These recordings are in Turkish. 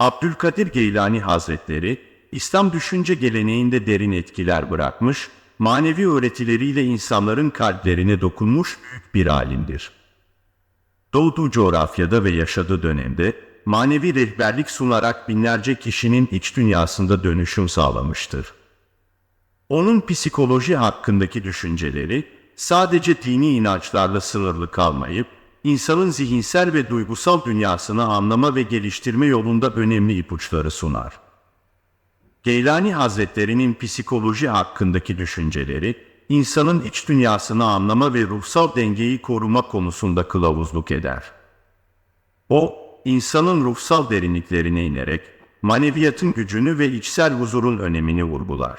Abdülkadir Geylani Hazretleri, İslam düşünce geleneğinde derin etkiler bırakmış, manevi öğretileriyle insanların kalplerine dokunmuş büyük bir alimdir. Doğduğu coğrafyada ve yaşadığı dönemde manevi rehberlik sunarak binlerce kişinin iç dünyasında dönüşüm sağlamıştır. Onun psikoloji hakkındaki düşünceleri sadece dini inançlarla sınırlı kalmayıp, insanın zihinsel ve duygusal dünyasını anlama ve geliştirme yolunda önemli ipuçları sunar. Geylani Hazretleri'nin psikoloji hakkındaki düşünceleri, insanın iç dünyasını anlama ve ruhsal dengeyi koruma konusunda kılavuzluk eder. O, insanın ruhsal derinliklerine inerek, maneviyatın gücünü ve içsel huzurun önemini vurgular.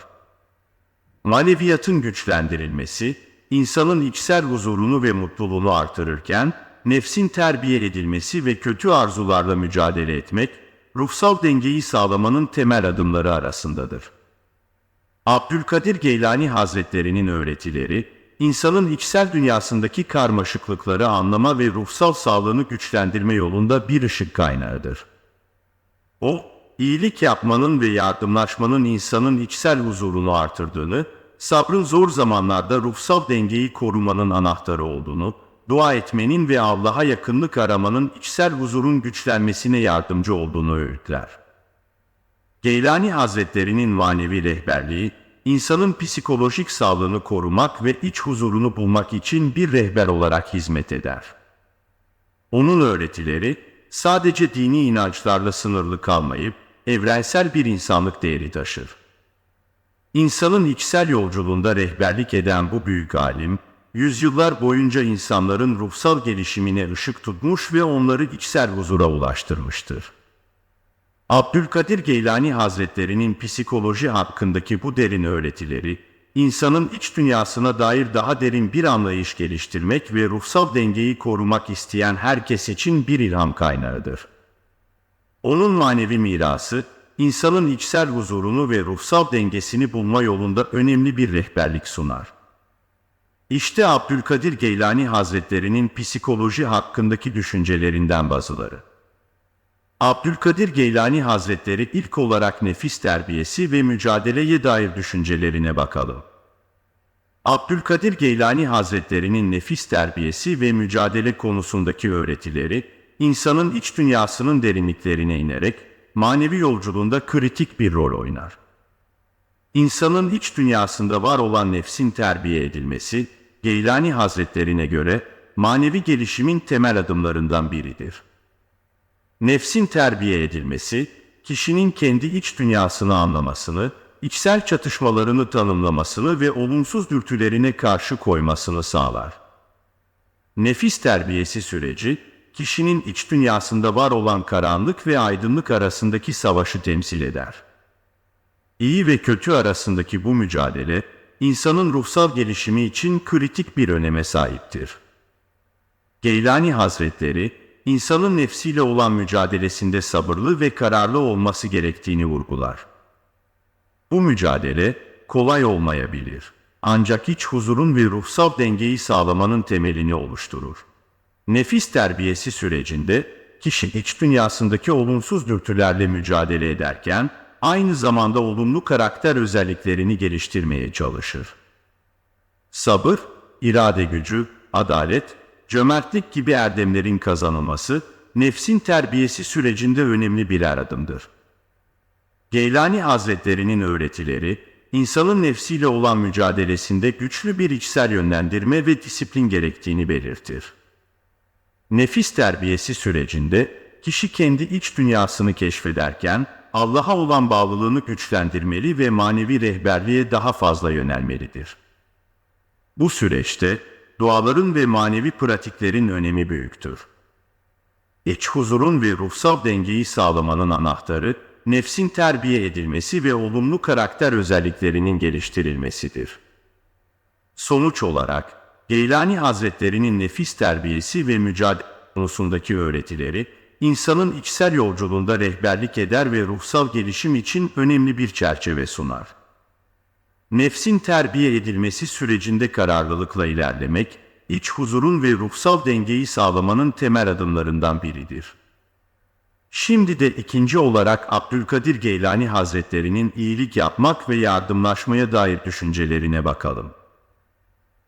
Maneviyatın güçlendirilmesi, insanın içsel huzurunu ve mutluluğunu artırırken, nefsin terbiye edilmesi ve kötü arzularla mücadele etmek, ruhsal dengeyi sağlamanın temel adımları arasındadır. Abdülkadir Geylani Hazretleri'nin öğretileri, insanın içsel dünyasındaki karmaşıklıkları anlama ve ruhsal sağlığını güçlendirme yolunda bir ışık kaynağıdır. O, iyilik yapmanın ve yardımlaşmanın insanın içsel huzurunu artırdığını, sabrın zor zamanlarda ruhsal dengeyi korumanın anahtarı olduğunu, dua etmenin ve Allah'a yakınlık aramanın içsel huzurun güçlenmesine yardımcı olduğunu öğütler. Geylani Hazretleri'nin manevi rehberliği, insanın psikolojik sağlığını korumak ve iç huzurunu bulmak için bir rehber olarak hizmet eder. Onun öğretileri sadece dini inançlarla sınırlı kalmayıp evrensel bir insanlık değeri taşır. İnsanın içsel yolculuğunda rehberlik eden bu büyük alim, yüzyıllar boyunca insanların ruhsal gelişimine ışık tutmuş ve onları içsel huzura ulaştırmıştır. Abdülkadir Geylani Hazretleri'nin psikoloji hakkındaki bu derin öğretileri, insanın iç dünyasına dair daha derin bir anlayış geliştirmek ve ruhsal dengeyi korumak isteyen herkes için bir ilham kaynağıdır. Onun manevi mirası, insanın içsel huzurunu ve ruhsal dengesini bulma yolunda önemli bir rehberlik sunar. İşte Abdülkadir Geylani Hazretleri'nin psikoloji hakkındaki düşüncelerinden bazıları. Abdülkadir Geylani Hazretleri ilk olarak nefis terbiyesi ve mücadeleye dair düşüncelerine bakalım. Abdülkadir Geylani Hazretleri'nin nefis terbiyesi ve mücadele konusundaki öğretileri, insanın iç dünyasının derinliklerine inerek manevi yolculuğunda kritik bir rol oynar. İnsanın iç dünyasında var olan nefsin terbiye edilmesi, Geylani Hazretlerine göre manevi gelişimin temel adımlarından biridir. Nefsin terbiye edilmesi, kişinin kendi iç dünyasını anlamasını, içsel çatışmalarını tanımlamasını ve olumsuz dürtülerine karşı koymasını sağlar. Nefis terbiyesi süreci, kişinin iç dünyasında var olan karanlık ve aydınlık arasındaki savaşı temsil eder. İyi ve kötü arasındaki bu mücadele, insanın ruhsal gelişimi için kritik bir öneme sahiptir. Geylani Hazretleri, insanın nefsiyle olan mücadelesinde sabırlı ve kararlı olması gerektiğini vurgular. Bu mücadele kolay olmayabilir. Ancak iç huzurun ve ruhsal dengeyi sağlamanın temelini oluşturur. Nefis terbiyesi sürecinde kişi iç dünyasındaki olumsuz dürtülerle mücadele ederken aynı zamanda olumlu karakter özelliklerini geliştirmeye çalışır. Sabır, irade gücü, adalet, cömertlik gibi erdemlerin kazanılması, nefsin terbiyesi sürecinde önemli birer adımdır. Geylani Hazretleri'nin öğretileri, insanın nefsiyle olan mücadelesinde güçlü bir içsel yönlendirme ve disiplin gerektiğini belirtir. Nefis terbiyesi sürecinde kişi kendi iç dünyasını keşfederken Allah'a olan bağlılığını güçlendirmeli ve manevi rehberliğe daha fazla yönelmelidir. Bu süreçte duaların ve manevi pratiklerin önemi büyüktür. İç huzurun ve ruhsal dengeyi sağlamanın anahtarı, nefsin terbiye edilmesi ve olumlu karakter özelliklerinin geliştirilmesidir. Sonuç olarak, Geylani Hazretleri'nin nefis terbiyesi ve mücadele konusundaki öğretileri, insanın içsel yolculuğunda rehberlik eder ve ruhsal gelişim için önemli bir çerçeve sunar. Nefsin terbiye edilmesi sürecinde kararlılıkla ilerlemek, iç huzurun ve ruhsal dengeyi sağlamanın temel adımlarından biridir. Şimdi de ikinci olarak Abdülkadir Geylani Hazretlerinin iyilik yapmak ve yardımlaşmaya dair düşüncelerine bakalım.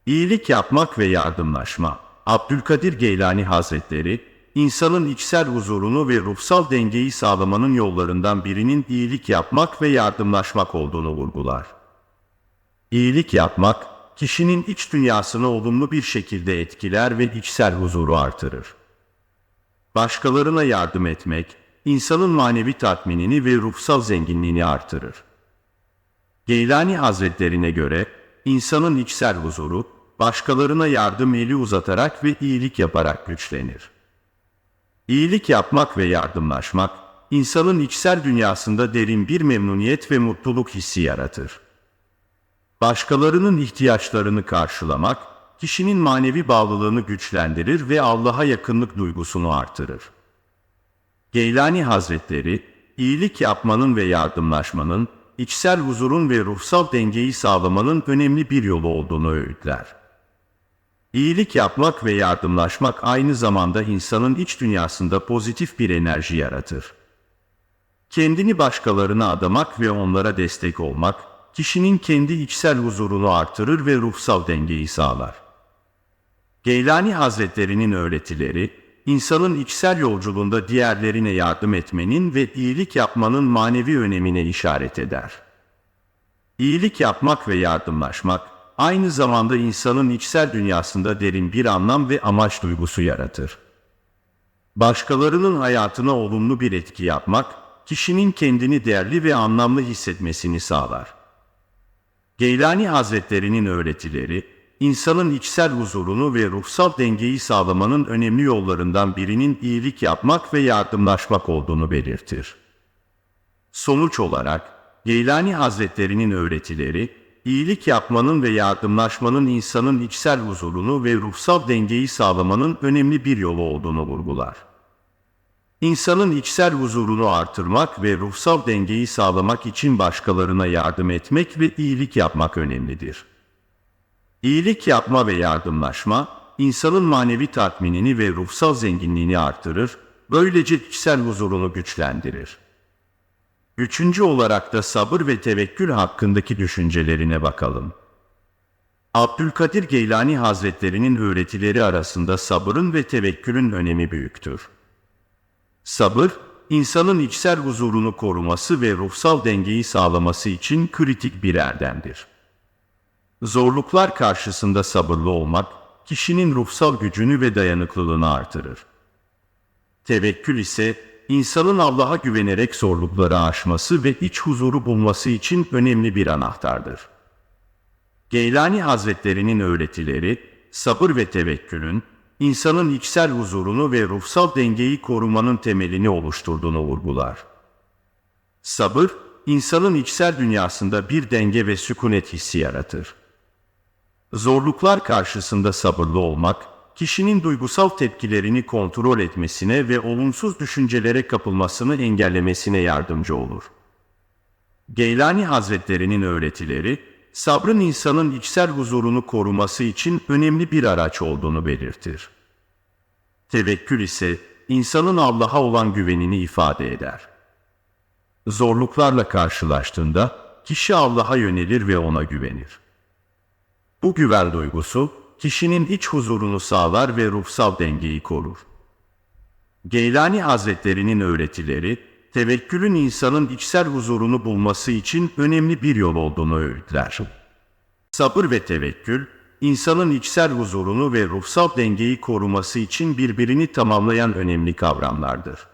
İyilik yapmak ve yardımlaşma. Abdülkadir Geylani Hazretleri, insanın içsel huzurunu ve ruhsal dengeyi sağlamanın yollarından birinin iyilik yapmak ve yardımlaşmak olduğunu vurgular. İyilik yapmak, kişinin iç dünyasını olumlu bir şekilde etkiler ve içsel huzuru artırır. Başkalarına yardım etmek, insanın manevi tatminini ve ruhsal zenginliğini artırır. Geylani Hazretlerine göre, insanın içsel huzuru, başkalarına yardım eli uzatarak ve iyilik yaparak güçlenir. İyilik yapmak ve yardımlaşmak, insanın içsel dünyasında derin bir memnuniyet ve mutluluk hissi yaratır. Başkalarının ihtiyaçlarını karşılamak, kişinin manevi bağlılığını güçlendirir ve Allah'a yakınlık duygusunu artırır. Geylani Hazretleri, iyilik yapmanın ve yardımlaşmanın, içsel huzurun ve ruhsal dengeyi sağlamanın önemli bir yolu olduğunu öğütler. İyilik yapmak ve yardımlaşmak aynı zamanda insanın iç dünyasında pozitif bir enerji yaratır. Kendini başkalarına adamak ve onlara destek olmak, kişinin kendi içsel huzurunu artırır ve ruhsal dengeyi sağlar. Geylani Hazretlerinin öğretileri, insanın içsel yolculuğunda diğerlerine yardım etmenin ve iyilik yapmanın manevi önemine işaret eder. İyilik yapmak ve yardımlaşmak, aynı zamanda insanın içsel dünyasında derin bir anlam ve amaç duygusu yaratır. Başkalarının hayatına olumlu bir etki yapmak, kişinin kendini değerli ve anlamlı hissetmesini sağlar. Geylani Hazretlerinin öğretileri, insanın içsel huzurunu ve ruhsal dengeyi sağlamanın önemli yollarından birinin iyilik yapmak ve yardımlaşmak olduğunu belirtir. Sonuç olarak, Geylani Hazretlerinin öğretileri, iyilik yapmanın ve yardımlaşmanın insanın içsel huzurunu ve ruhsal dengeyi sağlamanın önemli bir yolu olduğunu vurgular. İnsanın içsel huzurunu artırmak ve ruhsal dengeyi sağlamak için başkalarına yardım etmek ve iyilik yapmak önemlidir. İyilik yapma ve yardımlaşma, insanın manevi tatminini ve ruhsal zenginliğini artırır, böylece içsel huzurunu güçlendirir. Üçüncü olarak da sabır ve tevekkül hakkındaki düşüncelerine bakalım. Abdülkadir Geylani Hazretlerinin öğretileri arasında sabırın ve tevekkülün önemi büyüktür. Sabır, insanın içsel huzurunu koruması ve ruhsal dengeyi sağlaması için kritik bir erdemdir. Zorluklar karşısında sabırlı olmak, kişinin ruhsal gücünü ve dayanıklılığını artırır. Tevekkül ise, insanın Allah'a güvenerek zorlukları aşması ve iç huzuru bulması için önemli bir anahtardır. Geylani Hazretlerinin öğretileri, sabır ve tevekkülün, insanın içsel huzurunu ve ruhsal dengeyi korumanın temelini oluşturduğunu vurgular. Sabır, insanın içsel dünyasında bir denge ve sükunet hissi yaratır. Zorluklar karşısında sabırlı olmak, kişinin duygusal tepkilerini kontrol etmesine ve olumsuz düşüncelere kapılmasını engellemesine yardımcı olur. Geylani Hazretlerinin öğretileri, sabrın insanın içsel huzurunu koruması için önemli bir araç olduğunu belirtir. Tevekkül ise insanın Allah'a olan güvenini ifade eder. Zorluklarla karşılaştığında kişi Allah'a yönelir ve ona güvenir. Bu güven duygusu kişinin iç huzurunu sağlar ve ruhsal dengeyi korur. Geylani Hazretlerinin öğretileri, tevekkülün insanın içsel huzurunu bulması için önemli bir yol olduğunu öğütler. Sabır ve tevekkül, insanın içsel huzurunu ve ruhsal dengeyi koruması için birbirini tamamlayan önemli kavramlardır.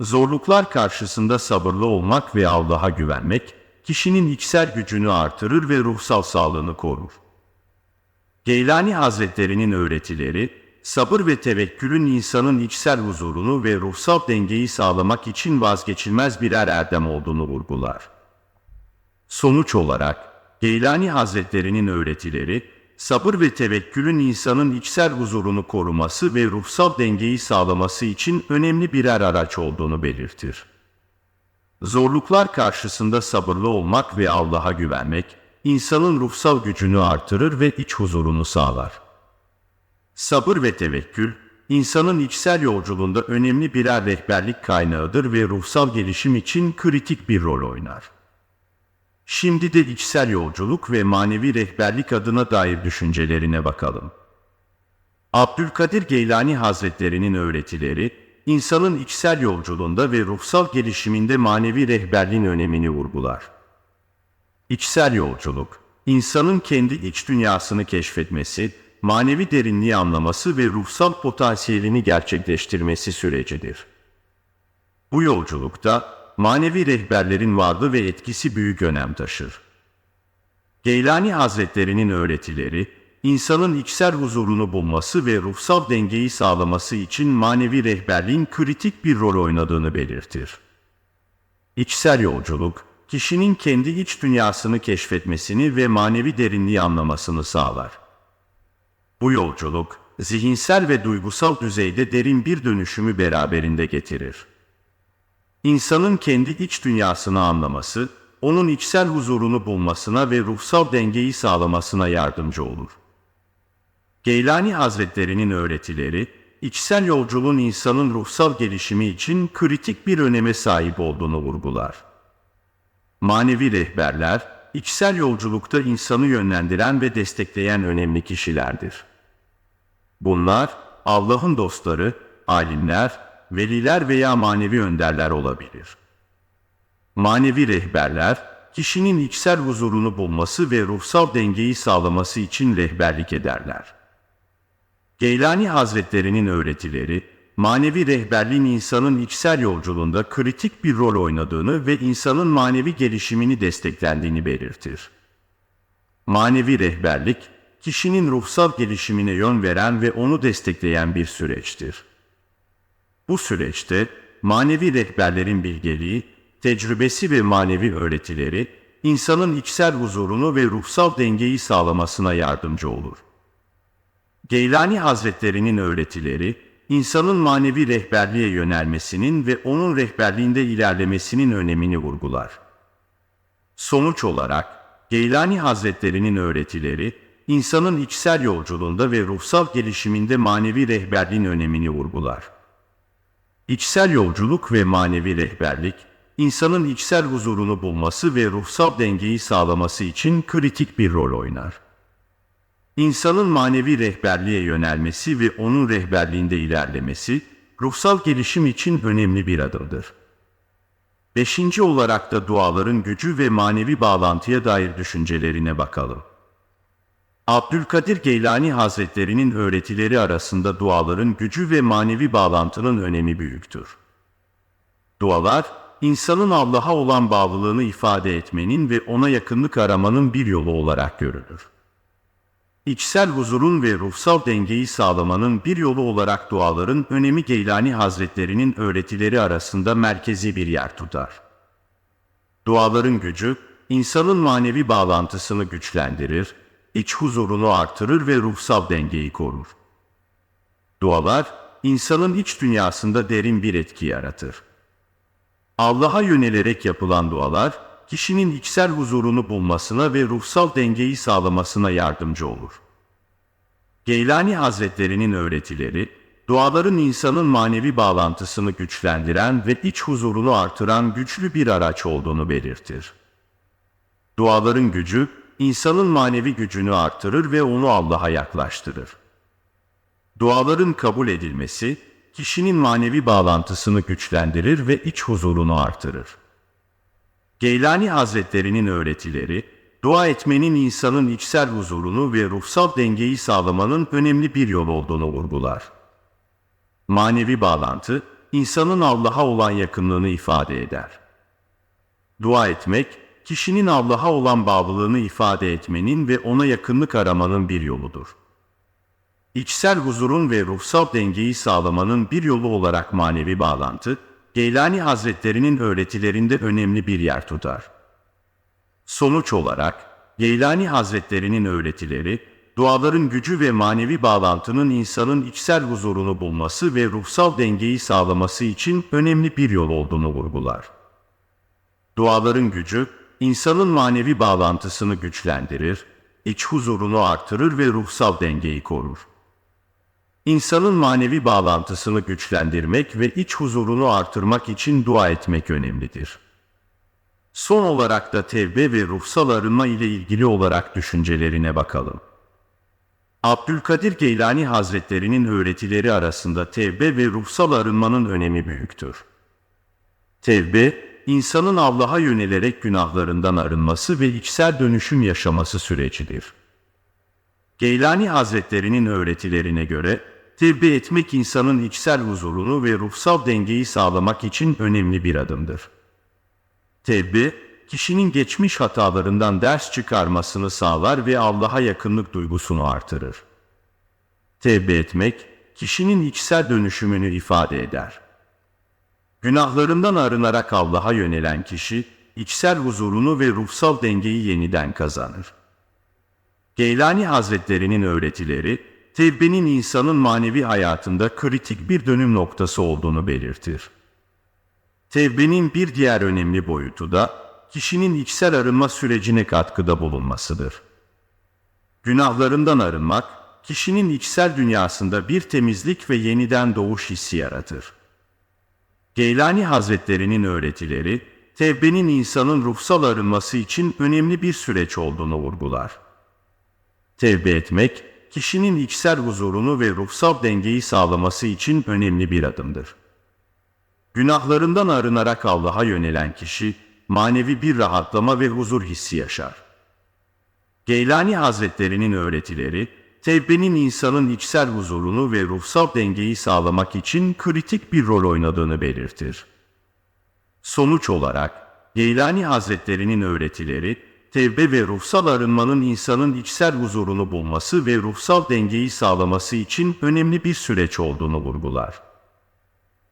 Zorluklar karşısında sabırlı olmak ve Allah'a güvenmek, kişinin içsel gücünü artırır ve ruhsal sağlığını korur. Geylani Hazretlerinin öğretileri, sabır ve tevekkülün insanın içsel huzurunu ve ruhsal dengeyi sağlamak için vazgeçilmez birer erdem olduğunu vurgular. Sonuç olarak, Geylani Hazretlerinin öğretileri, sabır ve tevekkülün insanın içsel huzurunu koruması ve ruhsal dengeyi sağlaması için önemli birer araç olduğunu belirtir. Zorluklar karşısında sabırlı olmak ve Allah'a güvenmek, insanın ruhsal gücünü artırır ve iç huzurunu sağlar. Sabır ve tevekkül, insanın içsel yolculuğunda önemli birer rehberlik kaynağıdır ve ruhsal gelişim için kritik bir rol oynar. Şimdi de içsel yolculuk ve manevi rehberlik adına dair düşüncelerine bakalım. Abdülkadir Geylani Hazretlerinin öğretileri, insanın içsel yolculuğunda ve ruhsal gelişiminde manevi rehberliğin önemini vurgular. İçsel yolculuk, insanın kendi iç dünyasını keşfetmesi, manevi derinliği anlaması ve ruhsal potansiyelini gerçekleştirmesi sürecidir. Bu yolculukta manevi rehberlerin varlığı ve etkisi büyük önem taşır. Geylani Hazretlerinin öğretileri, insanın içsel huzurunu bulması ve ruhsal dengeyi sağlaması için manevi rehberliğin kritik bir rol oynadığını belirtir. İçsel yolculuk, kişinin kendi iç dünyasını keşfetmesini ve manevi derinliği anlamasını sağlar. Bu yolculuk, zihinsel ve duygusal düzeyde derin bir dönüşümü beraberinde getirir. İnsanın kendi iç dünyasını anlaması, onun içsel huzurunu bulmasına ve ruhsal dengeyi sağlamasına yardımcı olur. Geylani Hazretlerinin öğretileri, içsel yolculuğun insanın ruhsal gelişimi için kritik bir öneme sahip olduğunu vurgular. Manevi rehberler, içsel yolculukta insanı yönlendiren ve destekleyen önemli kişilerdir. Bunlar, Allah'ın dostları, alimler, veliler veya manevi önderler olabilir. Manevi rehberler, kişinin içsel huzurunu bulması ve ruhsal dengeyi sağlaması için rehberlik ederler. Geylani Hazretlerinin öğretileri, manevi rehberliğin insanın içsel yolculuğunda kritik bir rol oynadığını ve insanın manevi gelişimini desteklendiğini belirtir. Manevi rehberlik, kişinin ruhsal gelişimine yön veren ve onu destekleyen bir süreçtir. Bu süreçte manevi rehberlerin bilgeliği, tecrübesi ve manevi öğretileri insanın içsel huzurunu ve ruhsal dengeyi sağlamasına yardımcı olur. Geylani Hazretlerinin öğretileri, insanın manevi rehberliğe yönelmesinin ve onun rehberliğinde ilerlemesinin önemini vurgular. Sonuç olarak, Geylani Hazretlerinin öğretileri, insanın içsel yolculuğunda ve ruhsal gelişiminde manevi rehberliğin önemini vurgular. İçsel yolculuk ve manevi rehberlik, insanın içsel huzurunu bulması ve ruhsal dengeyi sağlaması için kritik bir rol oynar. İnsanın manevi rehberliğe yönelmesi ve onun rehberliğinde ilerlemesi, ruhsal gelişim için önemli bir adımdır. Beşinci olarak da duaların gücü ve manevi bağlantıya dair düşüncelerine bakalım. Abdülkadir Geylani Hazretlerinin öğretileri arasında duaların gücü ve manevi bağlantının önemi büyüktür. Dualar, insanın Allah'a olan bağlılığını ifade etmenin ve ona yakınlık aramanın bir yolu olarak görülür. İçsel huzurun ve ruhsal dengeyi sağlamanın bir yolu olarak duaların önemi Geylani Hazretlerinin öğretileri arasında merkezi bir yer tutar. Duaların gücü, insanın manevi bağlantısını güçlendirir, iç huzurunu artırır ve ruhsal dengeyi korur. Dualar, insanın iç dünyasında derin bir etki yaratır. Allah'a yönelerek yapılan dualar, kişinin içsel huzurunu bulmasına ve ruhsal dengeyi sağlamasına yardımcı olur. Geylani Hazretlerinin öğretileri, duaların insanın manevi bağlantısını güçlendiren ve iç huzurunu artıran güçlü bir araç olduğunu belirtir. Duaların gücü, insanın manevi gücünü artırır ve onu Allah'a yaklaştırır. Duaların kabul edilmesi, kişinin manevi bağlantısını güçlendirir ve iç huzurunu artırır. Geylani Hazretlerinin öğretileri, dua etmenin insanın içsel huzurunu ve ruhsal dengeyi sağlamanın önemli bir yol olduğunu vurgular. Manevi bağlantı, insanın Allah'a olan yakınlığını ifade eder. Dua etmek, kişinin Allah'a olan bağlılığını ifade etmenin ve ona yakınlık aramanın bir yoludur. İçsel huzurun ve ruhsal dengeyi sağlamanın bir yolu olarak manevi bağlantı, Geylani Hazretlerinin öğretilerinde önemli bir yer tutar. Sonuç olarak, Geylani Hazretlerinin öğretileri, duaların gücü ve manevi bağlantının insanın içsel huzurunu bulması ve ruhsal dengeyi sağlaması için önemli bir yol olduğunu vurgular. Duaların gücü, insanın manevi bağlantısını güçlendirir, iç huzurunu artırır ve ruhsal dengeyi korur. İnsanın manevi bağlantısını güçlendirmek ve iç huzurunu artırmak için dua etmek önemlidir. Son olarak da tevbe ve ruhsal arınma ile ilgili olarak düşüncelerine bakalım. Abdülkadir Geylani Hazretlerinin öğretileri arasında tevbe ve ruhsal arınmanın önemi büyüktür. Tevbe, insanın Allah'a yönelerek günahlarından arınması ve içsel dönüşüm yaşaması sürecidir. Geylani Hazretlerinin öğretilerine göre, tevbe etmek insanın içsel huzurunu ve ruhsal dengeyi sağlamak için önemli bir adımdır. Tevbe, kişinin geçmiş hatalarından ders çıkarmasını sağlar ve Allah'a yakınlık duygusunu artırır. Tevbe etmek, kişinin içsel dönüşümünü ifade eder. Günahlarından arınarak Allah'a yönelen kişi, içsel huzurunu ve ruhsal dengeyi yeniden kazanır. Geylani Hazretlerinin öğretileri, tevbenin insanın manevi hayatında kritik bir dönüm noktası olduğunu belirtir. Tevbenin bir diğer önemli boyutu da kişinin içsel arınma sürecine katkıda bulunmasıdır. Günahlarından arınmak, kişinin içsel dünyasında bir temizlik ve yeniden doğuş hissi yaratır. Geylani Hazretlerinin öğretileri, tevbenin insanın ruhsal arınması için önemli bir süreç olduğunu vurgular. Tevbe etmek, kişinin içsel huzurunu ve ruhsal dengeyi sağlaması için önemli bir adımdır. Günahlarından arınarak Allah'a yönelen kişi, manevi bir rahatlama ve huzur hissi yaşar. Geylani Hazretlerinin öğretileri, tevbenin insanın içsel huzurunu ve ruhsal dengeyi sağlamak için kritik bir rol oynadığını belirtir. Sonuç olarak, Geylani Hazretlerinin öğretileri, tevbe ve ruhsal arınmanın insanın içsel huzurunu bulması ve ruhsal dengeyi sağlaması için önemli bir süreç olduğunu vurgular.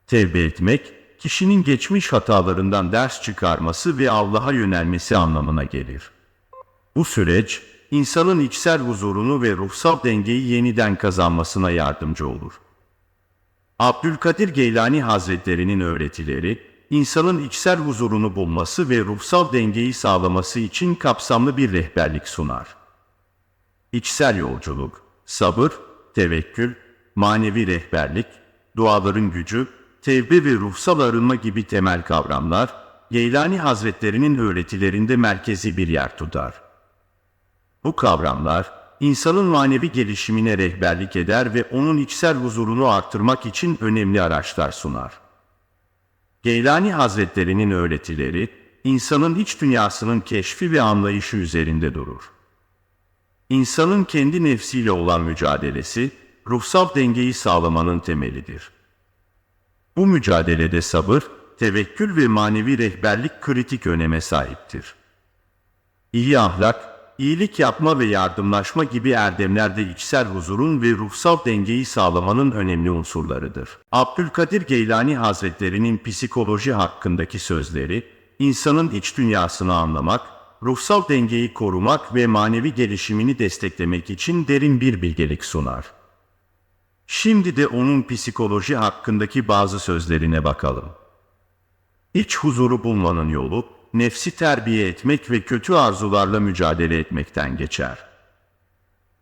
Tevbe etmek, kişinin geçmiş hatalarından ders çıkarması ve Allah'a yönelmesi anlamına gelir. Bu süreç, insanın içsel huzurunu ve ruhsal dengeyi yeniden kazanmasına yardımcı olur. Abdülkadir Geylani Hazretlerinin öğretileri, insanın içsel huzurunu bulması ve ruhsal dengeyi sağlaması için kapsamlı bir rehberlik sunar. İçsel yolculuk, sabır, tevekkül, manevi rehberlik, duaların gücü, tevbe ve ruhsal arınma gibi temel kavramlar, Geylani Hazretlerinin öğretilerinde merkezi bir yer tutar. Bu kavramlar, insanın manevi gelişimine rehberlik eder ve onun içsel huzurunu artırmak için önemli araçlar sunar. Geylani Hazretlerinin öğretileri, insanın iç dünyasının keşfi ve anlayışı üzerinde durur. İnsanın kendi nefsiyle olan mücadelesi, ruhsal dengeyi sağlamanın temelidir. Bu mücadelede sabır, tevekkül ve manevi rehberlik kritik öneme sahiptir. İyi ahlak, iyilik yapma ve yardımlaşma gibi erdemler de içsel huzurun ve ruhsal dengeyi sağlamanın önemli unsurlarıdır. Abdülkadir Geylani Hazretlerinin psikoloji hakkındaki sözleri, insanın iç dünyasını anlamak, ruhsal dengeyi korumak ve manevi gelişimini desteklemek için derin bir bilgelik sunar. Şimdi de onun psikoloji hakkındaki bazı sözlerine bakalım. İç huzuru bulmanın yolu, nefsi terbiye etmek ve kötü arzularla mücadele etmekten geçer.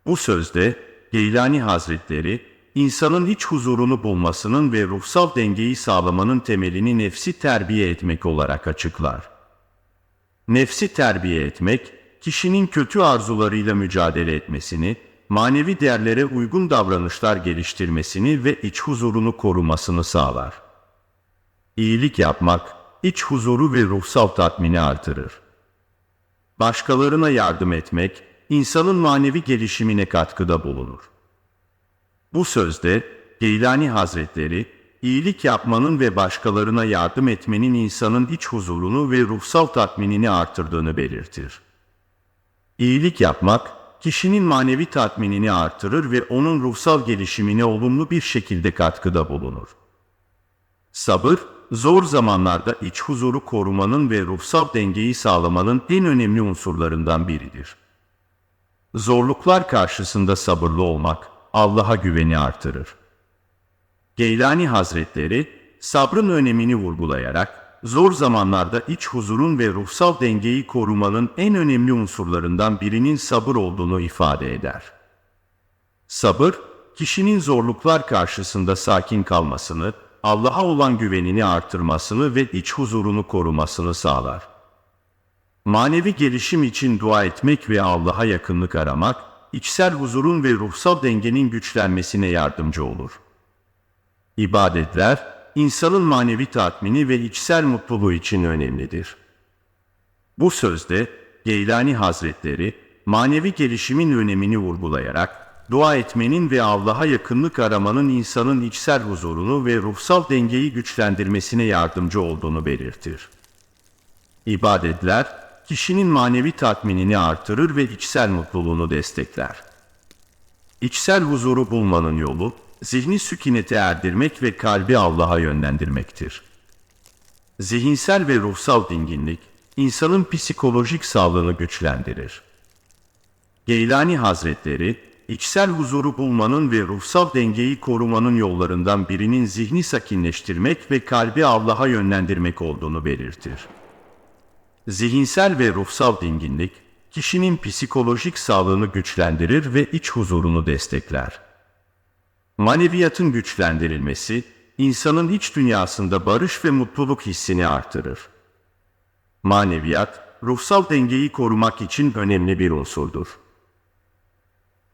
Bu sözde Geylani Hazretleri, insanın iç huzurunu bulmasının ve ruhsal dengeyi sağlamanın temelini nefsi terbiye etmek olarak açıklar. Nefsi terbiye etmek, kişinin kötü arzularıyla mücadele etmesini, manevi değerlere uygun davranışlar geliştirmesini ve iç huzurunu korumasını sağlar. İyilik yapmak, iç huzuru ve ruhsal tatmini artırır. Başkalarına yardım etmek, insanın manevi gelişimine katkıda bulunur. Bu sözde Geylani Hazretleri, iyilik yapmanın ve başkalarına yardım etmenin insanın iç huzurunu ve ruhsal tatminini artırdığını belirtir. İyilik yapmak, kişinin manevi tatminini artırır ve onun ruhsal gelişimine olumlu bir şekilde katkıda bulunur. Sabır, zor zamanlarda iç huzuru korumanın ve ruhsal dengeyi sağlamanın en önemli unsurlarından biridir. Zorluklar karşısında sabırlı olmak, Allah'a güveni artırır. Geylani Hazretleri, sabrın önemini vurgulayarak, zor zamanlarda iç huzurun ve ruhsal dengeyi korumanın en önemli unsurlarından birinin sabır olduğunu ifade eder. Sabır, kişinin zorluklar karşısında sakin kalmasını, Allah'a olan güvenini artırmasını ve iç huzurunu korumasını sağlar. Manevi gelişim için dua etmek ve Allah'a yakınlık aramak, içsel huzurun ve ruhsal dengenin güçlenmesine yardımcı olur. İbadetler, insanın manevi tatmini ve içsel mutluluğu için önemlidir. Bu sözde Geylani Hazretleri, manevi gelişimin önemini vurgulayarak, dua etmenin ve Allah'a yakınlık aramanın insanın içsel huzurunu ve ruhsal dengeyi güçlendirmesine yardımcı olduğunu belirtir. İbadetler, kişinin manevi tatminini artırır ve içsel mutluluğunu destekler. İçsel huzuru bulmanın yolu, zihni sükunete erdirmek ve kalbi Allah'a yönlendirmektir. Zihinsel ve ruhsal dinginlik, insanın psikolojik sağlığını güçlendirir. Geylani Hazretleri, içsel huzuru bulmanın ve ruhsal dengeyi korumanın yollarından birinin zihni sakinleştirmek ve kalbi Allah'a yönlendirmek olduğunu belirtir. Zihinsel ve ruhsal dinginlik, kişinin psikolojik sağlığını güçlendirir ve iç huzurunu destekler. Maneviyatın güçlendirilmesi, insanın iç dünyasında barış ve mutluluk hissini artırır. Maneviyat, ruhsal dengeyi korumak için önemli bir unsurdur.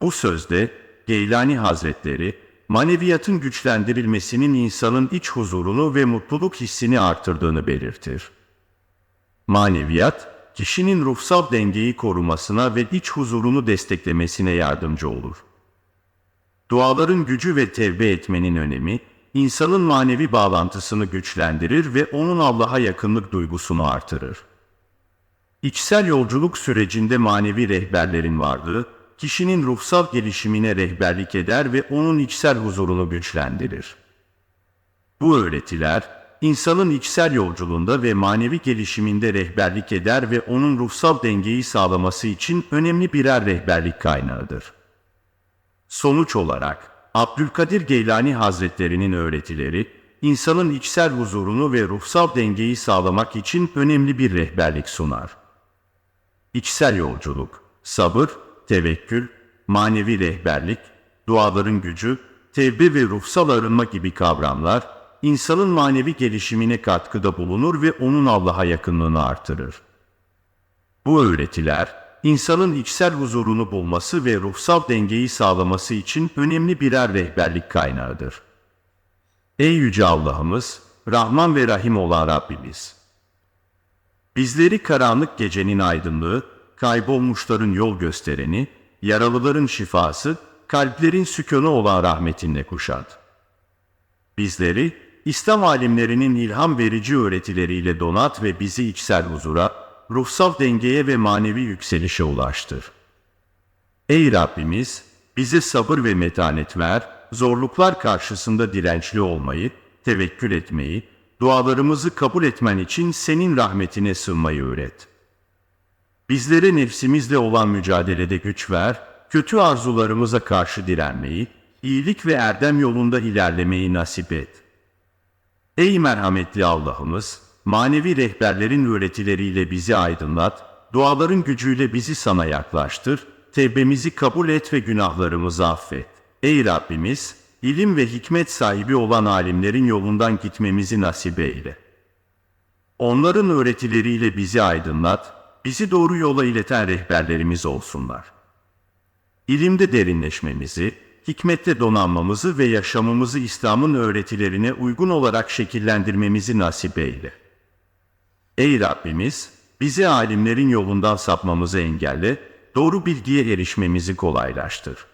Bu sözde Geylani Hazretleri, maneviyatın güçlendirilmesinin insanın iç huzurunu ve mutluluk hissini artırdığını belirtir. Maneviyat, kişinin ruhsal dengeyi korumasına ve iç huzurunu desteklemesine yardımcı olur. Duaların gücü ve tevbe etmenin önemi, insanın manevi bağlantısını güçlendirir ve onun Allah'a yakınlık duygusunu artırır. İçsel yolculuk sürecinde manevi rehberlerin varlığı, kişinin ruhsal gelişimine rehberlik eder ve onun içsel huzurunu güçlendirir. Bu öğretiler, insanın içsel yolculuğunda ve manevi gelişiminde rehberlik eder ve onun ruhsal dengeyi sağlaması için önemli birer rehberlik kaynağıdır. Sonuç olarak, Abdülkadir Geylani Hazretlerinin öğretileri, insanın içsel huzurunu ve ruhsal dengeyi sağlamak için önemli bir rehberlik sunar. İçsel yolculuk, sabır, tevekkül, manevi rehberlik, duaların gücü, tevbe ve ruhsal arınma gibi kavramlar, insanın manevi gelişimine katkıda bulunur ve onun Allah'a yakınlığını artırır. Bu öğretiler, insanın içsel huzurunu bulması ve ruhsal dengeyi sağlaması için önemli birer rehberlik kaynağıdır. Ey Yüce Allah'ımız, Rahman ve Rahim olan Rabbimiz! Bizleri karanlık gecenin aydınlığı, kaybolmuşların yol göstereni, yaralıların şifası, kalplerin sükûnu olan rahmetinle kuşat. Bizleri, İslam alimlerinin ilham verici öğretileriyle donat ve bizi içsel huzura, ruhsal dengeye ve manevi yükselişe ulaştır. Ey Rabbimiz, bize sabır ve metanet ver, zorluklar karşısında dirençli olmayı, tevekkül etmeyi, dualarımızı kabul etmen için senin rahmetine sığınmayı öğret. Bizlere nefsimizle olan mücadelede güç ver, kötü arzularımıza karşı direnmeyi, iyilik ve erdem yolunda ilerlemeyi nasip et. Ey merhametli Allah'ımız, manevi rehberlerin öğretileriyle bizi aydınlat, duaların gücüyle bizi sana yaklaştır, tevbemizi kabul et ve günahlarımızı affet. Ey Rabbimiz, ilim ve hikmet sahibi olan alimlerin yolundan gitmemizi nasip eyle. Onların öğretileriyle bizi aydınlat, bizi doğru yola ileten rehberlerimiz olsunlar. İlimde derinleşmemizi, hikmette donanmamızı ve yaşamımızı İslam'ın öğretilerine uygun olarak şekillendirmemizi nasip eyle. Ey Rabbimiz, bizi alimlerin yolundan sapmamızı engelle, doğru bilgiye erişmemizi kolaylaştır.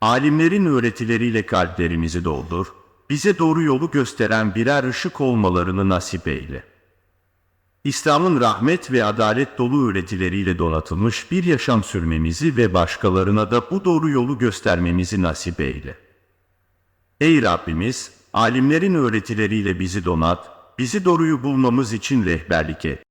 Alimlerin öğretileriyle kalplerimizi doldur, bize doğru yolu gösteren birer ışık olmalarını nasip eyle. İslam'ın rahmet ve adalet dolu öğretileriyle donatılmış bir yaşam sürmemizi ve başkalarına da bu doğru yolu göstermemizi nasip eyle. Ey Rabbimiz, alimlerin öğretileriyle bizi donat, bizi doğruyu bulmamız için rehberlik et.